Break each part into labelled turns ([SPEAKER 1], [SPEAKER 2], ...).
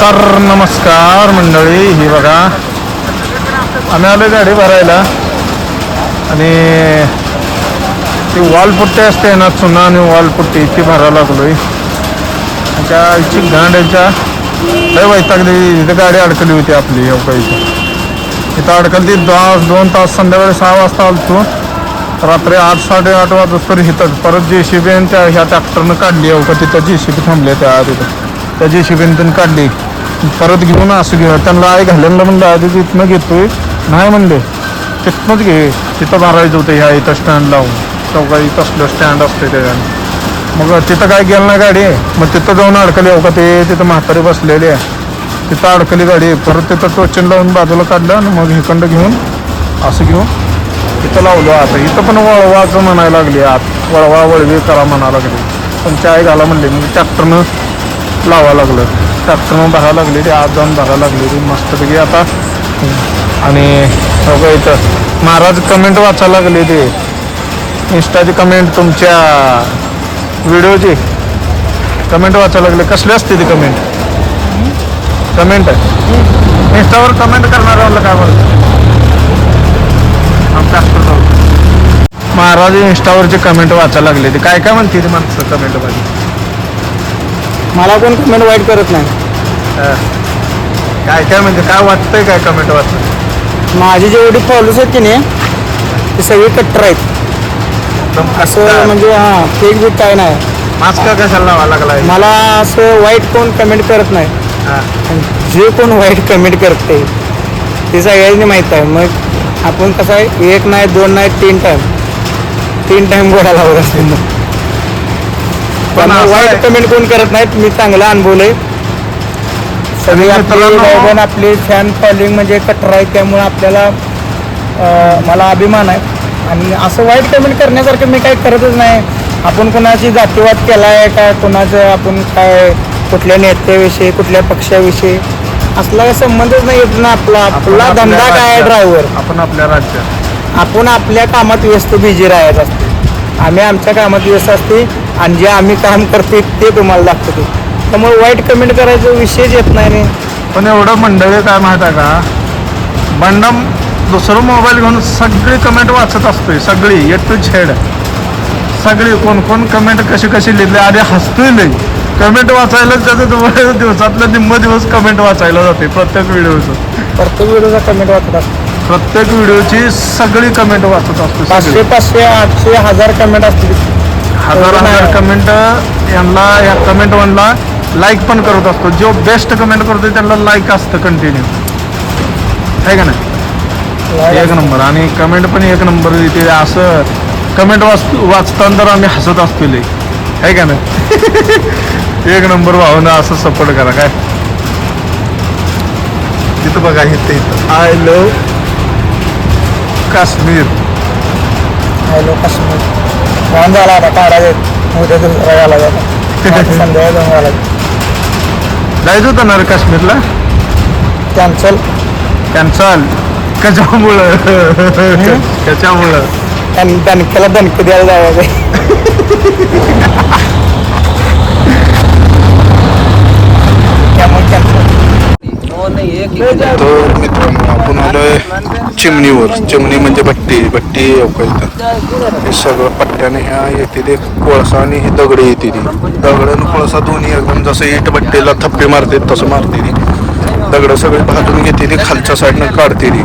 [SPEAKER 1] तर नमस्कार मंडळी ही बघा. आम्ही आलो गाडी भरायला. आणि ती वॉलपुट्टी असते ना चुना आणि वॉलपुट्टी ती भरायला लागलोय. त्या इच्छिक गांड्याच्या लय वैतागली. इथं गाडी अडकली होती आपली हो इथं. इथं अडकली दहा दोन तास संध्याकाळी सहा वाजता आलतो. रात्री आठ साडेआठ वाजता इथं परत जे सी बी आणि त्या ह्या ट्रॅक्टरनं काढली. एवढं तिथं जे सी बी थांबली त्या तिथं त्या जे सी बीनं काढली. परत घेऊन असं घेऊ त्यांना आई घालेलं म्हणलं आधी तिथनं घेतोय. नाही म्हणले. तिथनंच घे. तिथं भरायचं होतं ह्या इथं स्टँड लावून. चौका इथं असलं स्टँड असते त्याच्यानं मग तिथं काय गेलं ना गाडी? मग तिथं जाऊन अडकली हो का ते? तिथं म्हातारी बसलेली. आहे तिथं अडकली गाडी. परत तिथं टोचन लावून बाजूला काढलं आणि मग हिकंड घेऊन असं घेऊन तिथं लावलं. आता इथं पण वळवाचं म्हणायला लागली. आत वळवा वळवी करा म्हणायला लागली. पण चाय घाला म्हणले मग ट्रॅक्टरनं लावा लागलं. ट्रॅक्टरनं भरावं लागली ते आत जाऊन भरावं लागली ती मस्तपैकी आता. आणि बघा इथं महाराज कमेंट वाचायला लागले ते इंस्टाची कमेंट तुमच्या व्हिडिओची कमेंट वाचायला लागले. कसली असते ती कमेंट कमेंट आहे. इंस्टावर कमेंट करणार आलं काय बोलतो? महाराज इंस्टावरची कमेंट वाचायला लागले ते काय काय म्हणते ती माणसं कमेंट पाहिजे
[SPEAKER 2] मला कोण कमेंट वाईट करत नाही.
[SPEAKER 1] हा. काय काय म्हणजे काय वाटतंय काय कमेंट वाचत
[SPEAKER 2] माझे जेवढे फॉलोअर्स आहेत की नाही ते सगळे कट्टर आहेत.
[SPEAKER 1] एकदम
[SPEAKER 2] असं म्हणजे हां फेक बीक काय नाही.
[SPEAKER 1] मास्क कशाला लावा लागलाय?
[SPEAKER 2] मला असं वाईट कोण कमेंट करत नाही.
[SPEAKER 1] हा.
[SPEAKER 2] जे कोण वाईट कमेंट करते ते सगळ्यांनी माहीत आहे. मग आपण कसं आहे एक नाही दोन नाही तीन टाईम तीन टाईम गोळा लावत असते. मग
[SPEAKER 1] पण
[SPEAKER 2] वाईट कमेंट कोण करत नाहीत मी चांगला अनुभवलंय सगळे आपले
[SPEAKER 1] मित्रांनो-
[SPEAKER 2] भाऊबंद आपले फॅन फॉलोइंग म्हणजे कट्टर आहे त्यामुळे आपल्याला अं, मला अभिमान आहे. आणि असं वाईट कमेंट करण्यासारखं मी काही करतच नाही. आपण कोणाची जातीवाद केला आहे का? कोणाचं आपण काय कुठल्या नेत्याविषयी कुठल्या पक्षाविषयी? असला काही संबंधच नाही येत ना आपला. आपला धंदा काय आहे ड्रायव्हर
[SPEAKER 1] आपण आपल्या राज्यात.
[SPEAKER 2] आपण आपल्या कामात व्यस्त बिझी राहायचं असते. आम्ही आमच्या कामात व्यस्त असते आणि जे आम्ही काम करते ते तुम्हाला दाखवतो. त्यामुळे वाईट कमेंट करायचा विषयच येत नाही रे.
[SPEAKER 1] पण एवढं मंडळी काय माहीत आहे का? बंडम दुसरं मोबाईल घेऊन सगळी कमेंट वाचत असतोय सगळी ए टू झेड सगळी कोण कोण कमेंट कशी कशी लिहिली आधी हसतोय लई. कमेंट वाचायला त्याचं तुम्हाला दिवसातलं निम्म दिवस कमेंट वाचायला जाते प्रत्येक व्हिडिओचं
[SPEAKER 2] प्रत्येक व्हिडिओचा कमेंट वाचत असतो.
[SPEAKER 1] प्रत्येक व्हिडिओची सगळी कमेंट वाचत असतो
[SPEAKER 2] पाचशे. पाचशे आठशे हजार कमेंट असतील.
[SPEAKER 1] हजार हजार कमेंट यांना या कमेंट वनला लाईक पण करत असतो. जो बेस्ट कमेंट करतो त्यांना लाईक असतं कंटिन्यू आहे का नाही? एक नंबर. आणि कमेंट पण एक नंबर देते. असं कमेंट वाच वाचताना तर आम्ही हसत असतो लई. आहे का नाही? एक नंबर भावना असं सपोर्ट करा. काय? तिथं बघा इथं इथं. I love Kashmir.
[SPEAKER 2] Hello Kashmir. Phone झाला आता काढायचं उद्या दुसरा घाला संध्याकाळी जाऊन घाला
[SPEAKER 1] जायचं होतं ना रे काश्मीरला?
[SPEAKER 2] कॅन्सल.
[SPEAKER 1] कॅन्सल. कशामुळं? कशामुळं?
[SPEAKER 2] आणि दणक्याला दणके द्यायला जायचं त्यामुळे कॅन्सल.
[SPEAKER 3] आलोय चिमणीवर. चिमणी म्हणजे भट्टी. भट्टी इथं. हे सगळं पट्ट्याने ह्या येते ते कोळसा आणि हे दगड येते ती दगड आणि कोळसा दोन्ही एकदम जसं इट भट्टीला थप्पे मारते तसं मारते ती दगड सगळी भाजून घेते ती खालच्या साईडनं काढते ती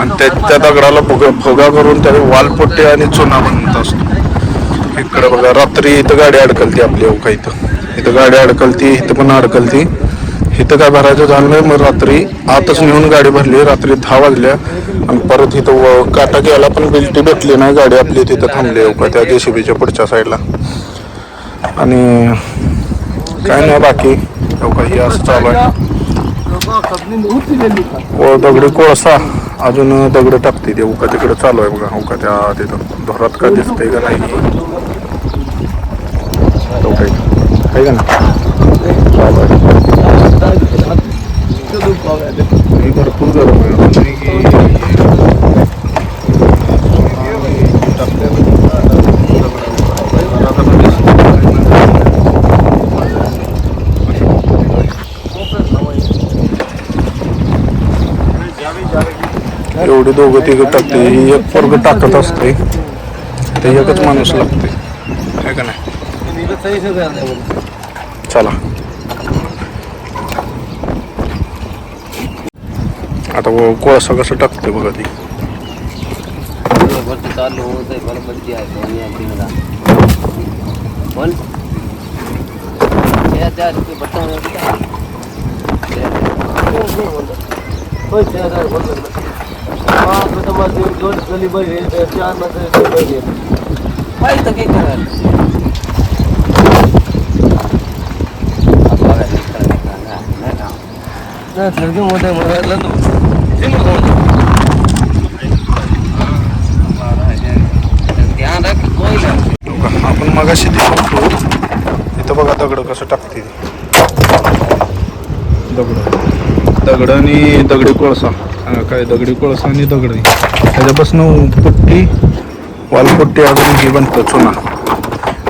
[SPEAKER 3] आणि त्या त्या दगडाला भोगा भोगा करून त्याला वालपोटे आणि चुना बनत असतो. इकडं बघा रात्री इथं गाडी अडकलती आपली अवका इथं. इथं गाडी अडकलती इथं पण अडकलती. इथं काय भरायचं झालं नाही. मग रात्री आतच नेऊन गाडी भरली. रात्री दहा वाजल्या. आणि परत इथं व- काटा घ्यायला पण बिलटी भेटली नाही. गाडी आपली तिथं थांबली अवका त्या जेसीबीच्या पुढच्या साईडला. आणि काय नाही बाकी. अवका हे असं चालू आहे. व दगडी कोळसा. अजून दगड टाकते ते. उका तिकडे चालू आहे बघा. उका त्या तिथं. धोरात का दिसतंय का नाही? तो का ना चालू आहे हे भरपूर गरम आहे म्हणजे की एवढे दोघं तिघं टाकते ही एक पोरग टाकत असते ते एकच माणूस लागते आहे का नाही? चला. आता कोळसा कसं टाकते बघा ती.
[SPEAKER 4] चालू होत आहे बरोबर आहे पण त्या त्या ते दोन गली बरी आहे, चारमध्ये दोन आहे. करायला? नाही, का? ध्यान राख
[SPEAKER 3] आपण मगाशी ते होतो इथं बघा दगड कसं टाकते दगड दगड आणि दगडी कोळसा हा, काय दगडी कोळसा आणि दगड. त्याच्यापासून पुट्टी वालपुट्टी अजून हे बनतं चुना.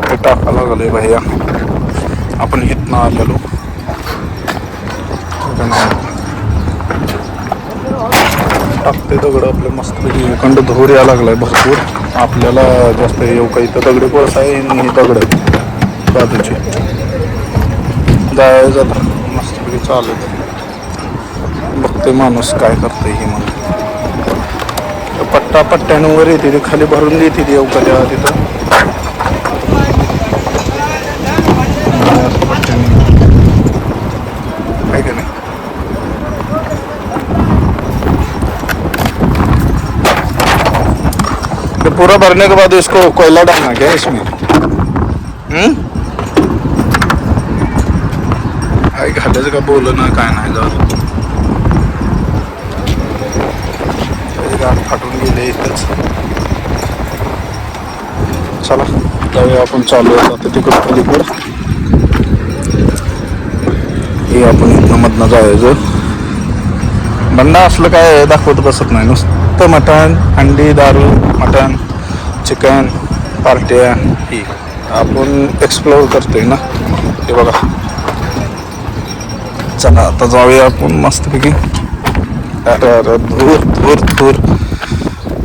[SPEAKER 3] हे टाका लागले भैया. आपण इथनं आलेलो. टाकते दगड आपल्या मस्तपैकी खंड धोर यायला लागलाय भरपूर. आपल्याला जास्त येऊ काही तर दगडी कोळसा आहे आणि दगड आहे बाजूचे. जाय जाता मस्तपैकी चालत बघते माणूस काय करतोय हे म्हणून पट्टा पट्ट्यानं वर येते ते खाली भरून देते ती अवकाच्या तिथं. नाही? पूरा भरने के बाद इसको कोयला डालना क्या इसमें? हम्म? काय का बोल ना काय नाही जाऊ गाठ फाटून गेले इथंच. चला जाऊया आपण चालू आता तिकडं पलीकडं. हे आपण इथनं मधनं जायचं. बंडा असलं काय दाखवत बसत नाही. नुसतं मटण अंडी दारू मटण चिकन पार्ट्या ही. आपण एक्सप्लोअर करतोय ना. हे बघा. चला आता जाऊया आपण मस्तपैकी. अरे अरे धूर धूर धूर.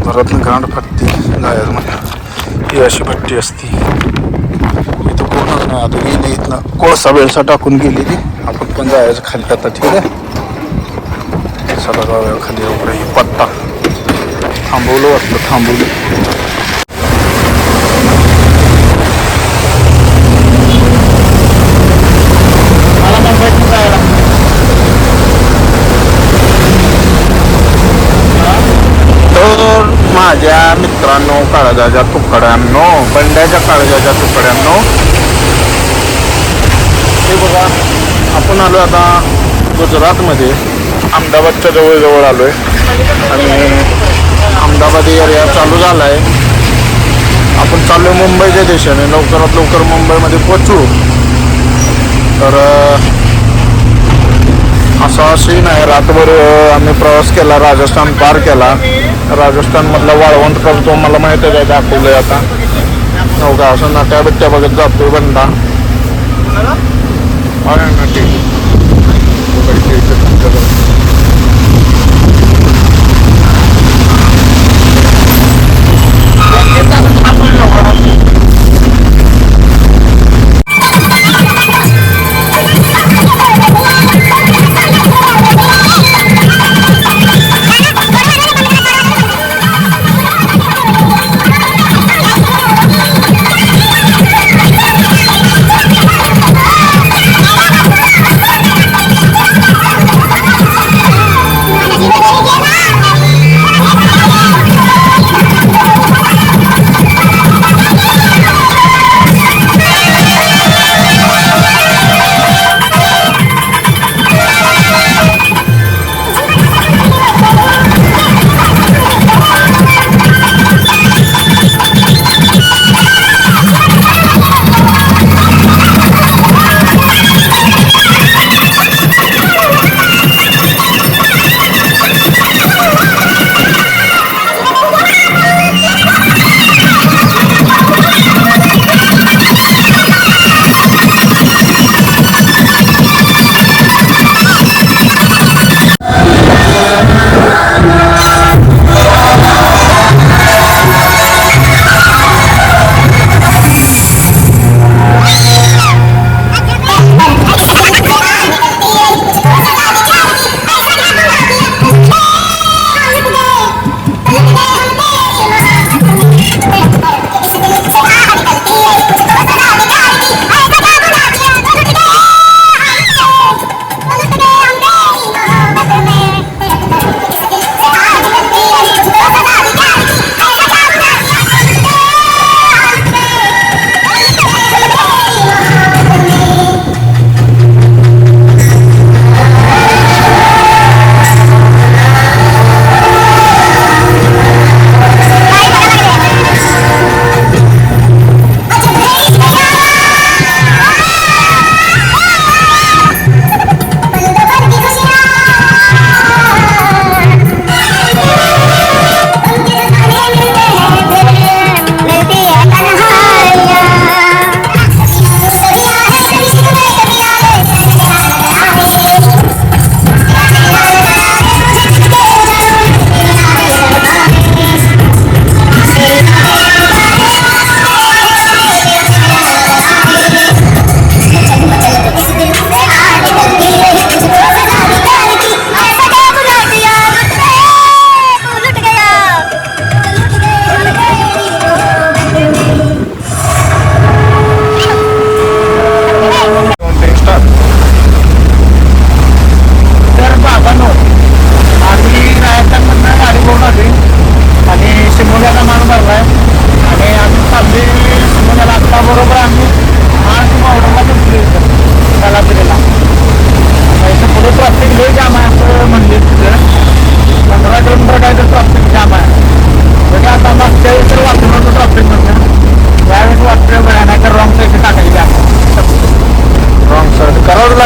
[SPEAKER 3] परत गांड फाटती जायचं म्हणजे ही अशी भट्टी असती. इथं कोणच नाही आता गेली इथनं. कोळसा वेळसा टाकून गेली आपण पण जायचं खाली आता ठीक आहे? चला जाऊया खाली वगैरे ही पत्ता थांबवलं वाटतं थांबवलं
[SPEAKER 2] मला मुंबईत जायला
[SPEAKER 1] तर माझ्या मित्रांनो काळजाच्या तुकड्यांनो बंड्याच्या काळजाच्या तुकड्यांनो. हे बघा आपण आलो आता गुजरातमध्ये. अहमदाबादच्या जवळजवळ आलो आहे आणि अहमदाबाद एरिया चालू झाला आहे आपण चाललो मुंबईच्या दिशेने. लवकरात लवकर मुंबईमध्ये पोचू तर आहे रातभर अं, आम्ही प्रवास केला राजस्थान पार केला. राजस्थान मधला वाळवंट करतो मला माहिती आहे काय दाखवलंय आता. हो का असं नाट्या बिट्ट्या बघत जातोय बंडा अरे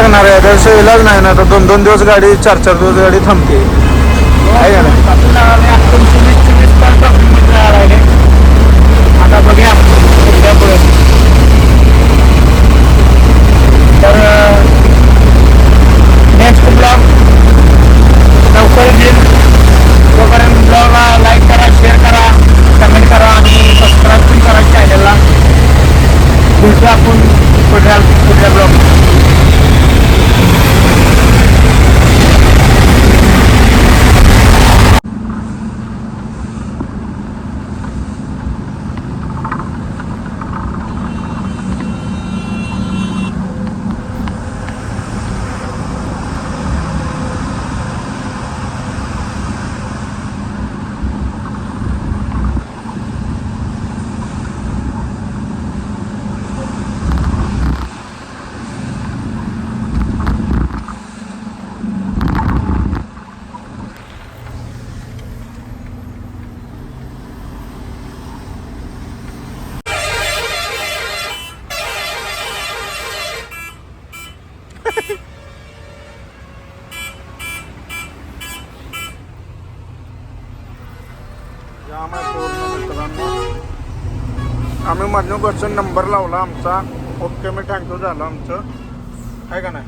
[SPEAKER 1] लागणार आहे. त्याचा इलाज नाही ना तर दोन दोन दिवस गाडी चार चार दिवस गाडी थांबते. आहे का नाही
[SPEAKER 2] आता बघूया तर नेक्स्ट ब्लॉग लवकर येईल तोपर्यंत ब्लॉगला लाईक करा शेअर करा कमेंट करा आणि सबस्क्राईब पण करा चॅनलला भेटू आपण पुढल्या पुढल्या ब्लॉग
[SPEAKER 1] जाम आहे पूर्ण मित्रांनो आम्ही मधनं नंबर लावला आमचा. ओके मी थँक्यू झालं आमचं. आहे का नाही?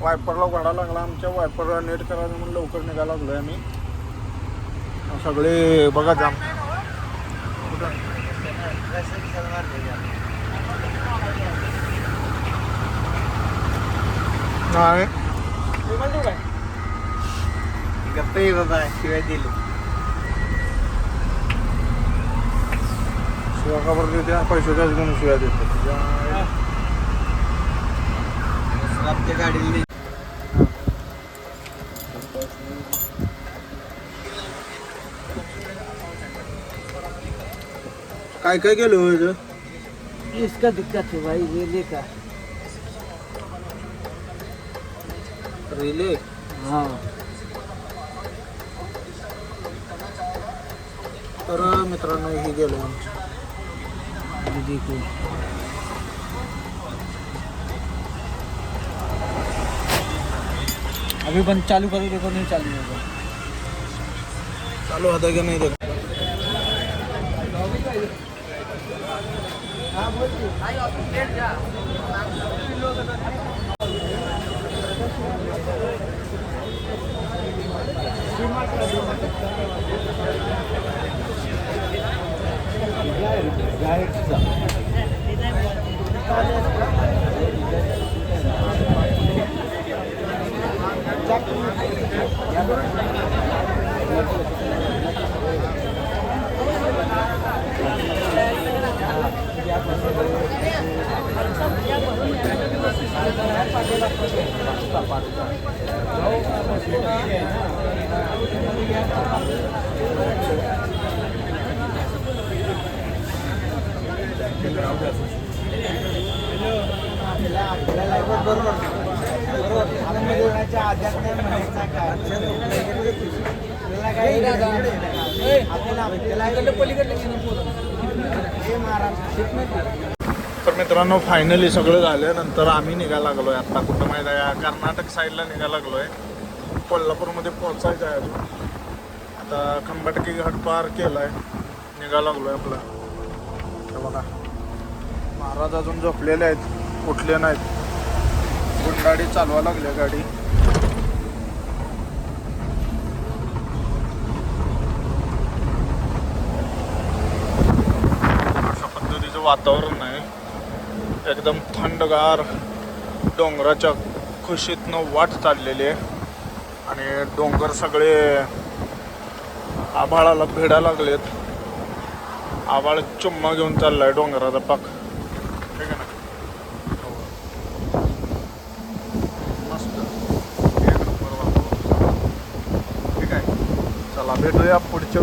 [SPEAKER 1] वायपरला गाडा लागला आमच्या. वायपरला नेट करायचं म्हणून लवकर निघायला लागलोय आम्ही. सगळे बघा जाम. नाही.
[SPEAKER 2] गप्पे बाबा शिवाय दिली.
[SPEAKER 1] खबर देते पैसे त्याच घेऊन शिवाय देते
[SPEAKER 2] आपल्या गाडीला
[SPEAKER 1] काय काय केलं हो याचं
[SPEAKER 4] इसका दिक्कत है भाई रेले का?
[SPEAKER 1] रिले?
[SPEAKER 4] हाँ।
[SPEAKER 1] तर मित्रांनो हे गेलं आमचं.
[SPEAKER 4] ये देखो अभी बंद चालू करो देखो नहीं चालू होगा।
[SPEAKER 1] चालू होता की नाही ते तर मित्रांनो फायनली सगळं झाल्यानंतर आम्ही निघायला लागलोय. आता कुठं माहीत आहे? कर्नाटक साईडला निघायला लागलोय. कोल्हापूरमध्ये पोहोचायचं आहे अजून. आता खंबाटकी घाट पार केलाय. निघायला लागलोय आपला. बघा. महाराज अजून झोपलेले आहेत. उठले नाहीत. गुंडाडी चालवा लागल्या गाडी अशा पद्धतीचं वातावरण आहे. एकदम थंडगार डोंगराच्या खुशीतनं वाट चाललेली आहे. आणि डोंगर सगळे आभाळाला भिडा लागलेत. आभाळ चुम्मा घेऊन चाललाय डोंगराचा पाक. ठीक आहे ना? मस्त. नंबर ठीक आहे. चला भेटूया पुढच्या